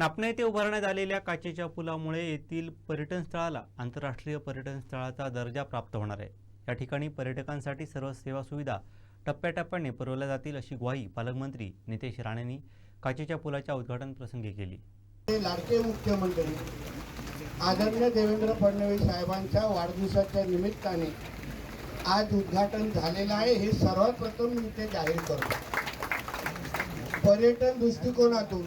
नापणे येथे उभारण्यात आलेल्या काचेच्या पुलामुळे येथील पर्यटन स्थळाला आंतरराष्ट्रीय पर्यटन स्थळाचा दर्जा प्राप्त होणार आहे. या ठिकाणी पर्यटकांसाठी सर्व सेवा सुविधा टप्प्याटप्प्याने पुरवल्या जातील अशी ग्वाही पालकमंत्री नितेश राणेंनी काचेच्या पुलाच्या उद्घाटन प्रसंगी केली. ते लाडके मुख्यमंत्री आदरणीय देवेंद्र फडणवीस साहेबांच्या वाढदिवसाच्या निमित्ताने आज उद्घाटन झालेलं आहे. हे सर्वात प्रथम मी ते जाहीर करतो. पर्यटन दृष्टिकोनातून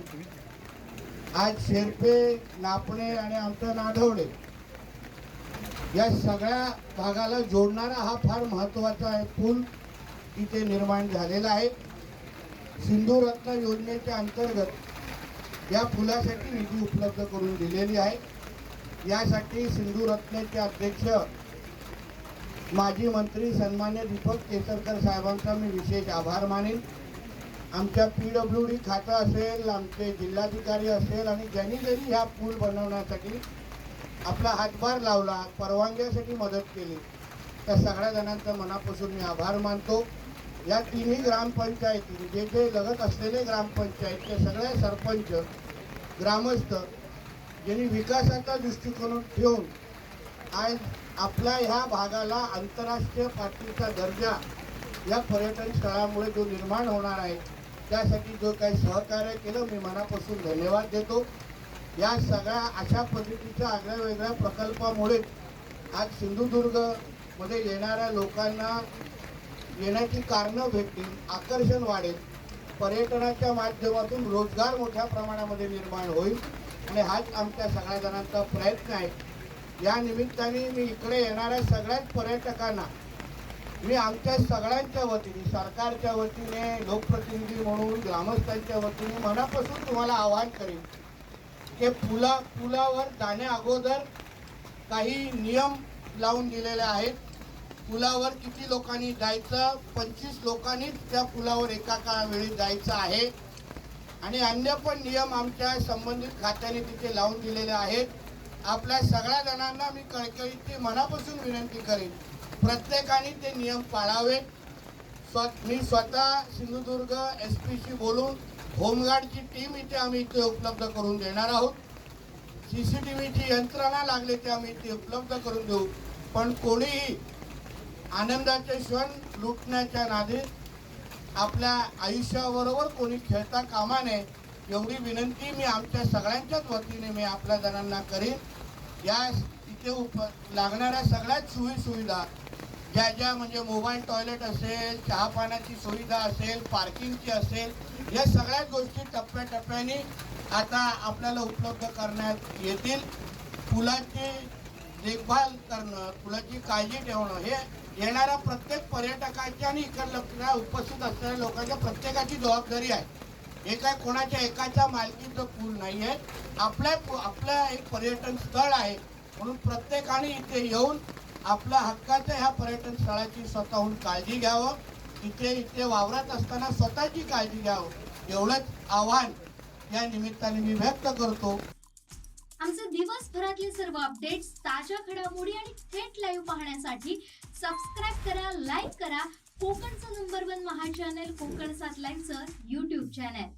आज शेरपे नापणे आणि आमचं नाधवडे या सगळ्या भागाला जोडणारा हा फार महत्त्वाचा आहे पूल इथे निर्माण झालेला आहे. सिंधू रत्न योजनेच्या अंतर्गत या पुलासाठी निधी उपलब्ध करून दिलेली आहे. यासाठी सिंधू रत्नेचे अध्यक्ष माजी मंत्री सन्मान्य दीपक केसरकर साहेबांचा मी विशेष आभार मानेन. आमच्या पी डब्ल्यू डी खातं असेल आमचे जिल्हाधिकारी असेल आणि ज्यांनी ज्यांनी ह्या पूल बनवण्यासाठी आपला हातभार लावला परवानग्यासाठी मदत केली त्या सगळ्या जणांचा मनापासून मी आभार मानतो. या तिन्ही ग्रामपंचायती जे जे लगत असलेले ग्रामपंचायत ते सगळे सरपंच ग्रामस्थ ज्यांनी विकासाचा दृष्टिकोन ठेवून आज आपल्या ह्या भागाला आंतरराष्ट्रीय पातळीचा दर्जा या पर्यटन स्थळामुळे जो निर्माण होणार आहे त्यासाठी जो काही सहकार्य केलं मी मनापासून धन्यवाद देतो. या सगळ्या अशा पद्धतीच्या आगळ्या वेगळ्या प्रकल्पामुळे आज सिंधुदुर्गमध्ये येणाऱ्या लोकांना येण्याची कारणं भेटतील आकर्षण वाढेल. पर्यटनाच्या माध्यमातून रोजगार मोठ्या प्रमाणामध्ये निर्माण होईल आणि हाच आमच्या सगळ्या जणांचा प्रयत्न आहे. या निमित्ताने मी इकडे येणाऱ्या सगळ्याच पर्यटकांना मी आमच्या सगळ्यांच्या वतीने सरकारच्या वतीने लोकप्रतिनिधी म्हणून ग्रामस्थांच्या वतीने मनापासून तुम्हाला आवाहन करेन की पुला पुलावर जाण्या अगोदर काही नियम लावून दिलेले आहेत. पुलावर किती लोकांनी जायचं? पंचवीस लोकांनीच त्या पुलावर एका काळा वेळी जायचं आहे. आणि अन्य पण नियम आमच्या संबंधित खात्याने तिथे लावून दिलेले आहेत. आपल्या सगळ्या जणांना मी कळकळीची मनापासून विनंती करेन प्रत्येकाने ते नियम पाळावे. स्व मी स्वतः सिंधुदुर्ग एस पीशी बोलून होमगार्डची टीम इथे आम्ही इथे उपलब्ध करून देणार आहोत. सी सी टी व्हीची यंत्रणा लागली ते आम्ही इथे उपलब्ध करून देऊ. पण कोणीही आनंदाचे क्षण लुटण्याच्या नादीत आपल्या आयुष्याबरोबर कोणी खेळता कामा नये एवढी विनंती मी आमच्या सगळ्यांच्याच वतीने मी आपल्या जणांना करीन. या इथे उप लागणाऱ्या सगळ्याच सोयी सुविधा ज्या ज्या म्हणजे मोबाईल टॉयलेट असेल चहा पाण्याची सुविधा असेल पार्किंगची असेल या सगळ्याच गोष्टी टप्प्याटप्प्याने आता आपल्याला उपलब्ध करण्यात येतील. पुलाची देखभाल करणं पुलाची काळजी ठेवणं हे येणाऱ्या प्रत्येक पर्यटकाच्या आणि इकडल्या उपस्थित असलेल्या लोकांच्या प्रत्येकाची जबाबदारी आहे. हे काय कोणाच्या एकाच्या मालकीचं पूल नाही आहे आपल्या आपलं एक पर्यटन स्थळ आहे. म्हणून प्रत्येकाने इथे येऊन आपल्या हक्काच्या ह्या पर्यटन स्थळाची स्वतःहून काळजी घ्यावं. इथे इथे वावरत असताना स्वतःची काळजी घ्यावं. एवढंच आव्हान या निमित्ताने मी व्यक्त करतो. आमचे दिवसभरातले सर्व अपडेट्स ताज्या घडामोडी आणि थेट लाईव्ह पाहण्यासाठी सबस्क्राईब करा लाईक करा. कोकणचं नंबर वन महा चॅनल कोकण सात लाईनचं युट्यूब चॅनल